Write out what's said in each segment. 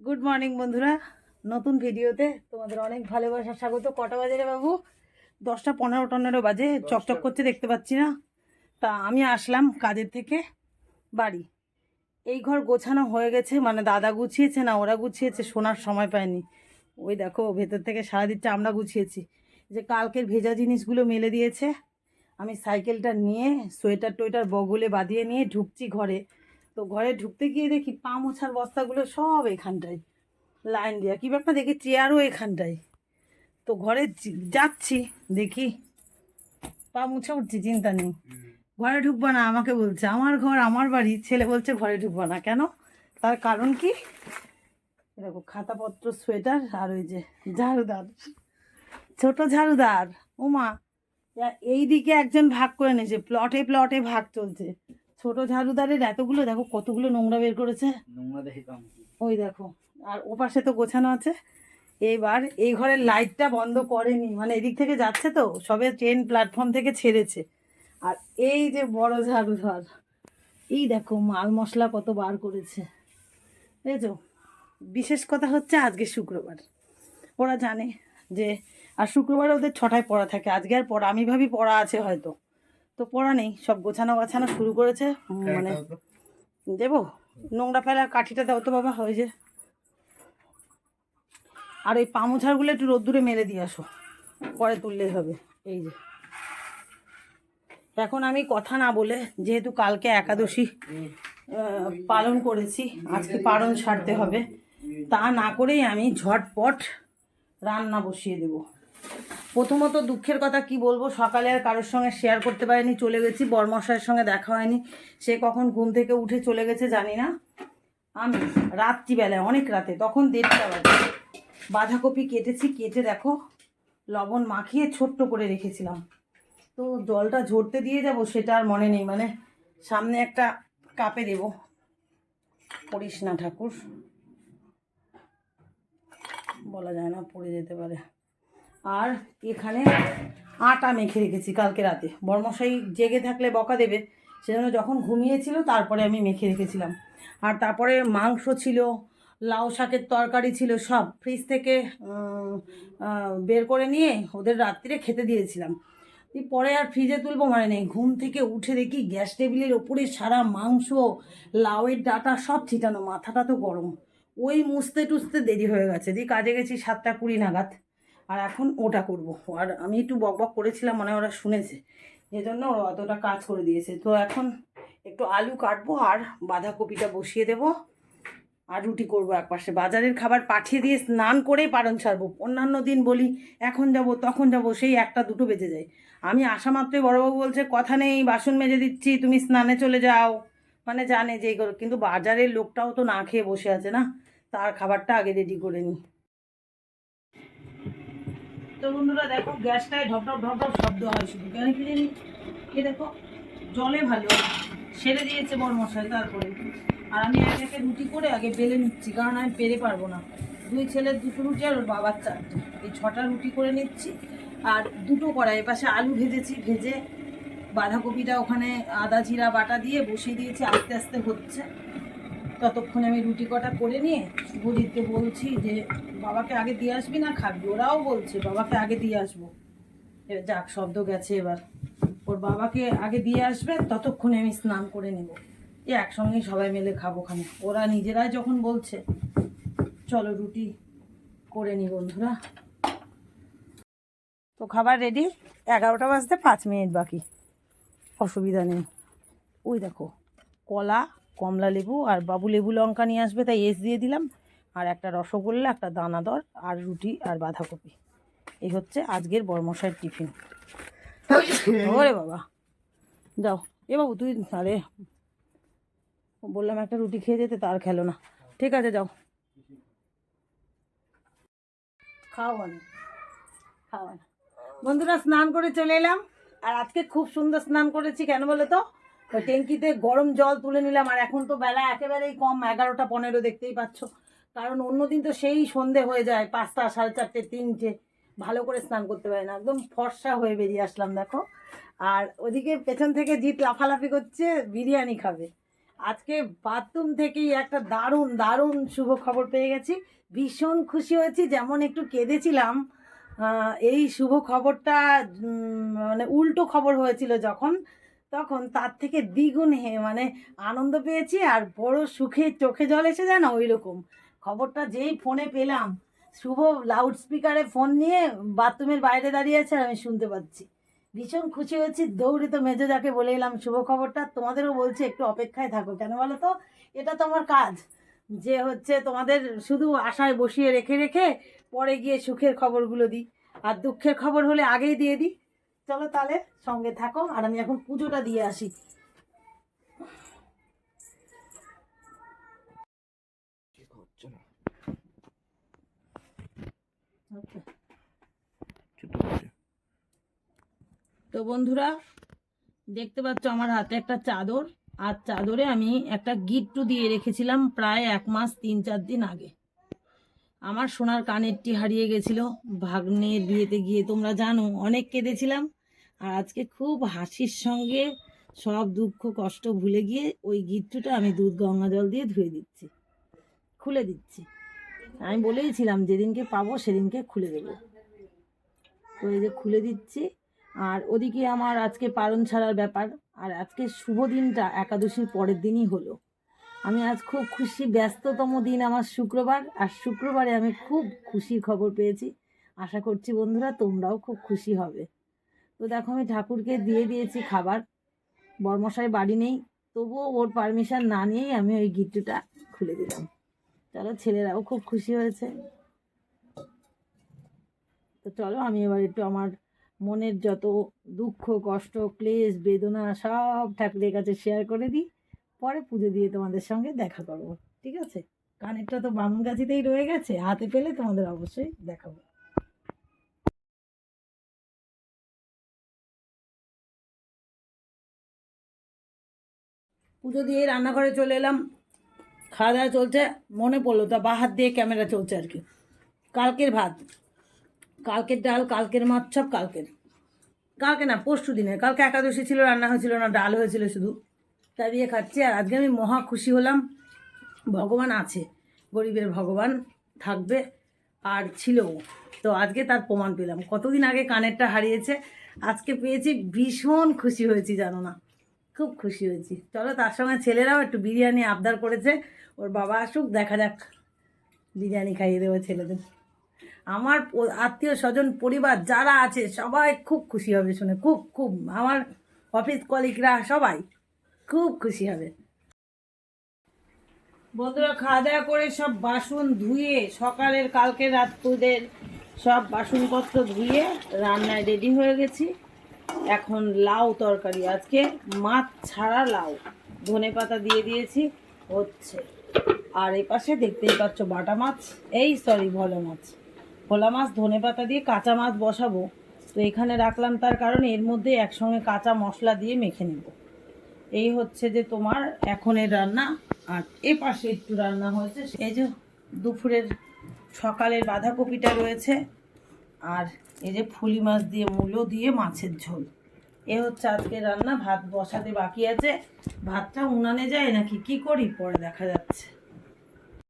Good morning বন্ধুরা। নতুন ভিডিওতে তোমাদের অনেক ভালোবাসা স্বাগত। কটা বাজে রে বাবু? দশটা পনেরো টনেরো বাজে। চকচক করছে দেখতে পাচ্ছি না। তা আমি আসলাম কাজের থেকে বাড়ি। এই ঘর গোছানো হয়ে গেছে মানে দাদা গুছিয়েছে না ওরা গুছিয়েছে শোনার সময় পায়নি ওই দেখো ভেতর থেকে সারা দিচ্ছে আমরা গুছিয়েছি। যে কালকের ভেজা জিনিসগুলো মেলে দিয়েছে। আমি সাইকেলটা নিয়ে সোয়েটার টোয়েটার বগলে বাঁধিয়ে নিয়ে ঢুকছি ঘরে। তো ঘরে ঢুকতে গিয়ে দেখি পা মোছার বস্তাগুলো সব এখানটায়। লাইন দেওয়া কী ব্যাপার দেখি চেয়ারও এখানটায়। তো ঘরে যাচ্ছি, দেখি। পা মুছে উঠছি, চিন্তা নেই। ঘরে ঢুকবা না, আমাকে বলছে। আমার ঘর, আমার বাড়ি। ছেলে বলছে ঘরে ঢুকবা না। কেন? তার কারণ কি? দেখো, খাতাপত্র, সোয়েটার আর ওই যে ঝাড়ুদার। ছোট ঝাড়ুদার। ওমা এই দিকে একজন ভাগ করে নিয়েছে। প্লটে প্লটে ভাগ চলছে। ছোট ঝাড়ুদারের এতগুলো দেখো কতগুলো নোংরা বের করেছে। ওই দেখো আর ও পাশে তো গোছানো আছে। এইবার এই ঘরের লাইটটা বন্ধ করেনি মানে এদিক থেকে যাচ্ছে তো সবে ট্রেন প্ল্যাটফর্ম থেকে ছেড়েছে। আর এই যে বড় ঝাড়ুধার এই দেখো মাল মশলা কত বার করেছে। বুঝেছ বিশেষ কথা হচ্ছে আজকে শুক্রবার। ওরা জানে যে আর শুক্রবার ওদের ছটায় পড়া থাকে আজকে আর পড়া আমি ভাবি পড়া আছে হয়তো। তো পড়া নেই সব গোছানো গাছানো শুরু করেছে। মানে দেবো। নোংরা ফেলা কাঠিটা দাও তো বাবা ওই যে। আর ওই পামোছাড়গুলো একটু রোদ্দুরে মেলে দিয়ে আসো পরে তুললেই হবে এই যে। এখন আমি কথা না বলে যেহেতু কালকে একাদশী পালন করেছি আজকে পালন ছাড়তে হবে তা না করেই আমি ঝটপট রান্না বসিয়ে দেব। প্রথমত দুঃখের কথা কি বলব, সকালে আর কারোর সঙ্গে শেয়ার করতে পারিনি, চলে গেছি, বর্মশাইয়ের সঙ্গে দেখা হয়নি। সে কখন ঘুম থেকে উঠে চলে গেছে জানি না। আমি রাত্রিবেলায়, অনেক রাতে, তখন দেড়টা বাজে। বাঁধাকপি কেটেছি, কেটে দেখো, লবণ মাখিয়ে ছোট্ট করে রেখেছিলাম। তো জলটা ঝরতে দিয়ে যাব সেটা আর মনে নেই মানে সামনে একটা কাপে দেব। পড়িস না ঠাকুর। বলা যায় না, পড়ে যেতে পারে। আর এখানে আটা মেখে রেখেছি কালকে রাতে। বর্মশাই জেগে থাকলে বকা দেবে। সেজন্য যখন ঘুমিয়েছিল, তারপরে আমি মেখে রেখেছিলাম। আর তারপরে মাংস ছিল, লাউ শাকের তরকারি ছিল, সব ফ্রিজ থেকে বের করে নিয়ে ওদের রাত্রিরে খেতে দিয়েছিলাম। পরে আর ফ্রিজে তুলবো মানে নেই। ঘুম থেকে উঠে দেখি গ্যাস টেবিলের ওপরে সারা মাংস, লাউয়ের ডাটা সব ছিটানো, মাথাটা তো গরম। ওই মুছতে টুছতে দেরি হয়ে গেছে। দিয়ে কাজে গেছি সাতটা কুড়ি নাগাদ। আর এখন ওটা করব। আর আমি একটু বক বক করেছিলাম মানে ওরা শুনেছে। যে জন্য ওরা অতটা কাজ করে দিয়েছে। তো এখন একটু আলু কাটবো আর বাঁধাকপিটা বসিয়ে দেব। আর রুটি করব একপাশে। বাজারের খাবার পাঠিয়ে দিয়ে স্নান করেই পালন ছাড়বো। অন্যান্য দিন বলি, এখন যাব, তখন যাব, সেই একটা দুটো বেজে যায়। আমি আসা মাত্রই বড়বাবু বলছে, কথা নেই, বাসন মেজে দিচ্ছি, তুমি স্নানে চলে যাও। মানে জানে যে কিন্তু বাজারের লোকটাও তো না খেয়ে বসে আছে না। তার খাবারটা আগে রেডি করে নিই তো বন্ধুরা দেখো, গ্যাসটায় ঢপ ঢপ ঢপ ঢপ শব্দ হয় শুধু। কেন কি জানি? এ দেখো, জলে ভালো। সেরে দিয়েছে বড় মশাই তারপরে। আর আমি এক একে রুটি করে আগে বেলে নিচ্ছি, কারণ আমি পেরে পারব না। দুই ছেলের দুটো রুটি আর ওর বাবার চারটে। এই ছটা রুটি করে নিচ্ছি, আর দুটো কড়াই। এপাশে আলু ভেজেছি, ভেজে বাঁধাকপিটা ওখানে আদা, জিরা, বাটা দিয়ে বসিয়ে দিয়েছি, আস্তে আস্তে হচ্ছে। ততক্ষণে আমি রুটি কটা করে নিয়ে শুভজিৎকে বলছি যে, বাবাকে আগে দিয়ে আসবি না খাবি? ওরাও বলছে, বাবাকে আগে দিয়ে আসব। এবার যাক, শব্দ গেছে এবার। ওর বাবাকে আগে দিয়ে আসবে, ততক্ষণে আমি স্নান করে নেব। এ একসঙ্গেই সবাই মিলে খাব খানে ওরা নিজেরাই যখন বলছে, চলো রুটি করে নি বন্ধুরা। তো খাবার রেডি এগারোটা বাজতে পাঁচ মিনিট বাকি। অসুবিধা নেই। ওই দেখো, কলা কমলা লেবু আর বাবু লেবু লঙ্কা নিয়ে আসবে, তাই এস দিয়ে দিলাম। আর একটা রসগোল্লা, একটা দানাদর আর রুটি আর বাঁধাকপি। এই হচ্ছে আজকের বর্মশাইয়ের টিফিন। ওরে বাবা। যাও। এ বাবু, তুই আরে, বললাম একটা রুটি খেয়ে যেতে, তার খেলো না। ঠিক আছে, যাও। খাও না খাওয়া না বন্ধুরা, স্নান করে চলে এলাম। আর আজকে খুব সুন্দর স্নান করেছি, কেন বলো তো? ওই ট্যাঙ্কিতে গরম জল তুলে নিলাম, আর এখন তো বেলা একেবারেই কম, এগারোটা পনেরো দেখতেই পাচ্ছ। কারণ অন্যদিন তো সেই সন্ধে হয়ে যায়, পাঁচটা, সাড়ে চারটে, তিনটে, ভালো করে স্নান করতে পারে না। একদম ফর্সা হয়ে বেরিয়ে আসলাম, দেখো। আর ওদিকে পেছন থেকে জিত লাফালাফি করছে, বিরিয়ানি খাবে। আজকে বাথরুম থেকেই একটা দারুণ দারুণ শুভ খবর পেয়ে গেছি। ভীষণ খুশি হয়েছি, যেমন একটু কেঁদেছিলাম এই শুভ খবরটা মানে উল্টো খবর হয়েছিল যখন তখন তার থেকে দ্বিগুণ হে মানে আনন্দ পেয়েছি আর বড় সুখে চোখে জল এসে যায় না ওই রকম খবরটা যেই ফোনে পেলাম, শুভ লাউড স্পিকারে ফোন নিয়ে বাথরুমের বাইরে দাঁড়িয়ে আছে আর আমি শুনতে পাচ্ছি। ভীষণ খুশি হয়েছি, দৌড়ে তো মেজো যাকে বলে এলাম, শুভ খবরটা তোমাদেরও বলছি, একটু অপেক্ষায় থাকো। কেন বলো তো? এটা তো আমার কাজ, যে হচ্ছে তোমাদের শুধু আশায় বসিয়ে রেখে রেখে পরে গিয়ে সুখের খবরগুলো দিই। আর দুঃখের খবর হলে আগেই দিয়ে দিই। চলো তাহলে সঙ্গে থাকো আর আমি এখন পুজোটা দিয়ে আসি। তো বন্ধুরা দেখতে পাচ্ছ আমার হাতে একটা চাদর আর চাদরে আমি একটা গিট্টু দিয়ে রেখেছিলাম প্রায় এক মাস তিন চার দিন আগে। আমার সোনার কানেরটি হারিয়ে গেছিল ভাগ্নের বিয়েতে গিয়ে তোমরা জানো অনেক কেঁদেছিলাম। আর আজকে খুব হাসির সঙ্গে সব দুঃখ, কষ্ট ভুলে গিয়ে ওই গিট্টুটা আমি দুধ গঙ্গা জল দিয়ে ধুয়ে দিচ্ছি, খুলে দিচ্ছি। আমি বলেইছিলাম, যেদিনকে পাবো সেদিনকে খুলে দেবো। তো এই যে খুলে দিচ্ছি, আর ওদিকে আমার আজকে পালন ছাড়ার ব্যাপার, আর আজকে শুভ দিনটা একাদশীর পরের দিনই হলো। আমি আজ খুব খুশি, ব্যস্ততম দিন আমার শুক্রবার, আর শুক্রবারে আমি খুব খুশির খবর পেয়েছি। আশা করছি বন্ধুরা তোমরাও খুব খুশি হবে। তো দেখো আমি ঠাকুরকে দিয়ে দিয়েছি খাবার। বর্মশাই বাড়ি নেই, তবুও ওর পারমিশন না নিয়েই আমি ওই গিট্টুটা খুলে দিলাম। চলো ছেলেরাও খুব খুশি হয়েছে। তো চলো আমি এবার একটু আমার মনের যত দুঃখ, কষ্ট, ক্লেশ, বেদনা সব ঠাকুরের কাছে শেয়ার করে দিই। পরে পুজো দিয়ে তোমাদের সঙ্গে দেখা করব, ঠিক আছে? কানেরটা তো বামুন গাছিতেই রয়ে গেছে, হাতে পেলে তোমাদের অবশ্যই দেখাবো। পুজো দিয়ে রান্নাঘরে চলে এলাম। খাওয়া দাওয়া চলছে, মনে পড়ল তা বা হাত দিয়ে ক্যামেরা চলছে আর কি। কালকের ভাত। কালকের ডাল, কালকের মাছ, সব কালকের। কালকে না, পরশু দিনে কালকে একাদশী ছিল, রান্না হয়েছিল না, ডাল হয়েছিল শুধু। তা দিয়ে খাচ্ছি আর আজকে আমি মহা খুশি হলাম। ভগবান আছে, গরিবের ভগবান থাকবে আর ছিল তো আজকে তার প্রমাণ পেলাম। কতদিন আগে কানেরটা হারিয়েছে, আজকে পেয়েছি, ভীষণ খুশি হয়েছি, জানো না। খুব খুশি হয়েছি। চলো তার সঙ্গে ছেলেরাও একটু বিরিয়ানি আবদার করেছে। ওর বাবা আসুক, দেখা যাক বিরিয়ানি খাইয়ে দেবো ছেলেদের। আমার আত্মীয় স্বজন, পরিবার যারা আছে, সবাই খুব খুশি হবে শুনে। খুব খুব, আমার অফিস কলিগরা সবাই খুব খুশি হবে। বন্ধুরা, খাওয়া দাওয়া করে সব বাসন ধুয়ে, সকালের কালকে রাত্রদের সব বাসনপত্র ধুয়ে রান্নায় রেডি হয়ে গেছি। এখন লাউ তরকারি। আজকে মাছ ছাড়া লাউ। ধনে পাতা দিয়ে দিয়েছি, হচ্ছে। আর এই পাশে দেখতেই পাচ্ছ বাটা মাছ। এই সরি ভোলা মাছ। ভোলা মাছ, ধনে পাতা দিয়ে কাঁচা মাছ বসাবো। তো এখানে রাখলাম তার কারণ এর মধ্যে একসঙ্গে কাঁচা মশলা দিয়ে মেখে নেব। এই হচ্ছে যে তোমার এখনের রান্না। আর এ পাশে একটু রান্না হয়েছে। এই যে দুপুরের সকালের বাঁধাকপিটা রয়েছে। আর এই যে ফুলি মাছ দিয়ে মূলো দিয়ে মাছের ঝোল। এ হচ্ছে আজকে রান্না ভাত বসাতে বাকি আছে। ভাতটা উনানে যায় নাকি? কি করি? পরে দেখা যাচ্ছে।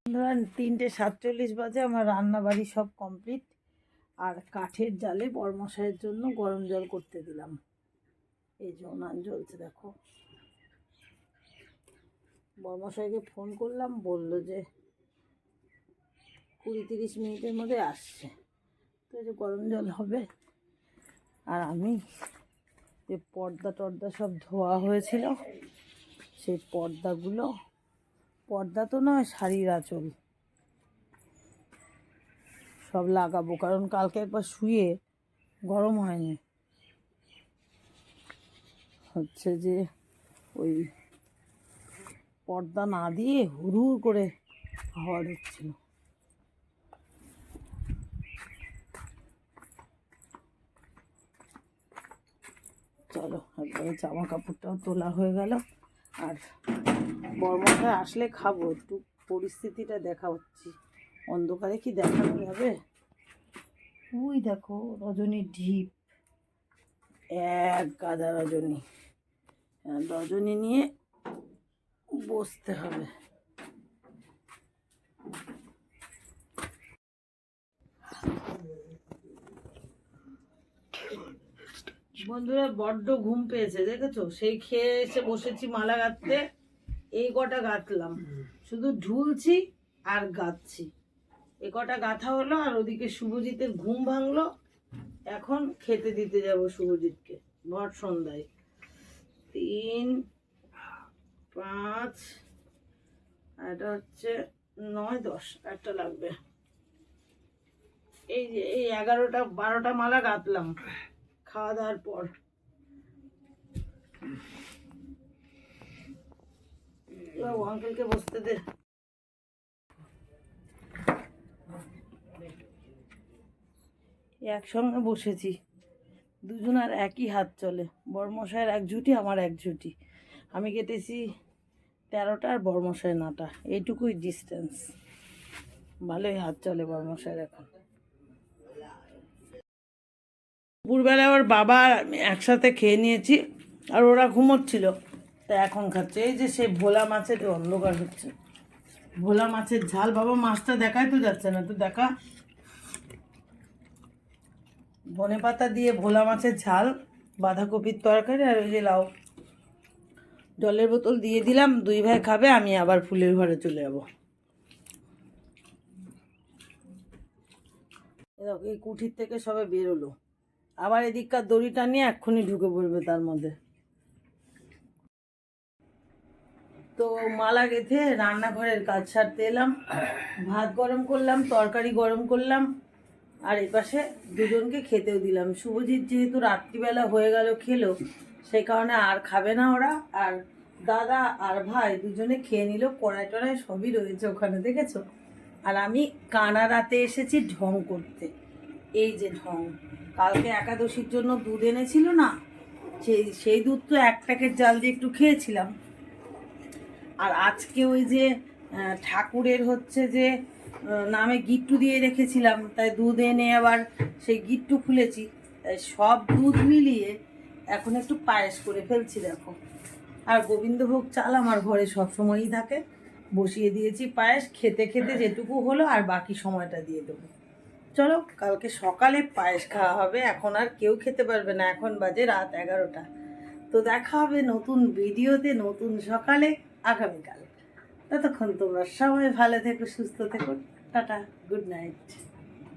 বন্ধুরা, তিনটে সাতচল্লিশ বাজে আমার রান্না বাড়ি সব কমপ্লিট। আর কাঠের জালে বরমশাইয়ের জন্য গরম জল করতে দিলাম। এই যে উনান জ্বলছে দেখো। বরমশাইকে ফোন করলাম বলল যে কুড়ি তিরিশ মিনিটের মধ্যে আসছে। তো যে গরম জল হবে, আর আমি যে পর্দা টর্দা সব ধোয়া হয়েছিল, সেই পর্দাগুলো, পর্দা তো নয়, শাড়ির আঁচল। সব লাগাবো, কারণ কালকে একবার শুয়ে গরম হয়নি। হচ্ছে যে ওই পর্দা না দিয়ে হুড় করে হাওয়া ঢুকছিল চলো একবারে জামা কাপড়টাও তোলা হয়ে গেল। আর বর্মটা আসলে খাব একটু পরিস্থিতিটা দেখা হচ্ছি। অন্ধকারে কি দেখানো যাবে? ওই দেখো রজনীর ঢিপ। এক গাদা রজনী। হ্যাঁ, রজনী নিয়ে বসতে হবে। বন্ধুরা বড্ড ঘুম পেয়েছে, দেখেছ? সেই খেয়ে এসে বসেছি মালা গাঁথতে, এই কটা গাঁথলাম। শুধু ঢুলছি আর গাঁথছি। এ কটা গাঁথা হলো আর ওদিকে শুভজিতের ঘুম ভাঙলো। এখন খেতে দিতে যাব শুভজিৎকে, ভর সন্ধ্যায়। তিন, পাঁচ এটা হচ্ছে নয়, দশ, একটা লাগবে। এই যে, এই এগারোটা, বারোটা মালা গাঁথলাম। খাওয়া দাওয়ার পর আঙ্কেলকে বসতে দে। একসঙ্গে বসেছি। দুজনের একই হাত চলে। বড়মশাইয়ের এক ঝুটি, আমার এক ঝুটি। আমি কেটেছি তেরোটা আর বড়মশাই নটা। এইটুকুই ডিস্টেন্স ভালোই হাত চলে বড়মশাইয়ের এখন। দুপুরবেলা ওর বাবা একসাথে খেয়ে নিয়েছি আর ওরা ঘুমোচ্ছিল। তা এখন খাচ্ছে। এই যে সেই ভোলা মাছের অন্ধকার হচ্ছে। ভোলা মাছের ঝাল, বাবা মাছটা দেখাই তো যাচ্ছে না। তো দেখা, ধনে পাতা দিয়ে ভোলা মাছের ঝাল, বাঁধাকপির তরকারি আর ওই যে লাউ। জলের বোতল দিয়ে দিলাম, দুই ভাই খাবে, আমি আবার ফুলের ঘরে চলে যাব। এই কুঠির থেকে সবে বেরোলো। আবার এদিককার দড়িটা নিয়ে এক্ষুনি ঢুকে পড়বে তার মধ্যে। তো মালা গেঁথে রান্নাঘরের কাজ সারতে এলাম। ভাত গরম করলাম, তরকারি গরম করলাম, আর এই পাশে দুজনকে খেতেও দিলাম। শুভজিৎ যেহেতু রাত্রিবেলা হয়ে গেল খেলো সেই কারণে আর খাবে না ওরা। আর দাদা আর ভাই দুজনে খেয়ে নিল, কড়াই টড়াই সবই রয়েছে ওখানে, দেখেছ? আর আমি কানা রাতে এসেছি ঢং করতে। এই যে ঢং, কালকে একাদশীর জন্য দুধ এনেছিল না, সেই সেই দুধ তো এক প্যাকেট জাল দিয়ে একটু খেয়েছিলাম। আর আজকে ওই যে ঠাকুরের হচ্ছে যে নামে গিট্টু দিয়ে রেখেছিলাম, তাই দুধ এনে আবার সেই গিট্টু খুলেছি। তাই সব দুধ মিলিয়ে এখন একটু পায়েস করে ফেলছি দেখো। আর গোবিন্দভোগ চাল আমার ঘরে সব সময়ই থাকে। বসিয়ে দিয়েছি পায়েস, খেতে খেতে যেটুকু হলো আর বাকি সময়টা দিয়ে দেবো। চলো, কালকে সকালে পায়েস খাওয়া হবে, এখন আর কেউ খেতে পারবে না, এখন বাজে রাত এগারোটা। তো দেখা হবে নতুন ভিডিওতে, নতুন সকালে, আগামীকাল। ততক্ষণ তোমরা সবাই ভালো থেকো, সুস্থ থেকো, টাটা, গুড নাইট।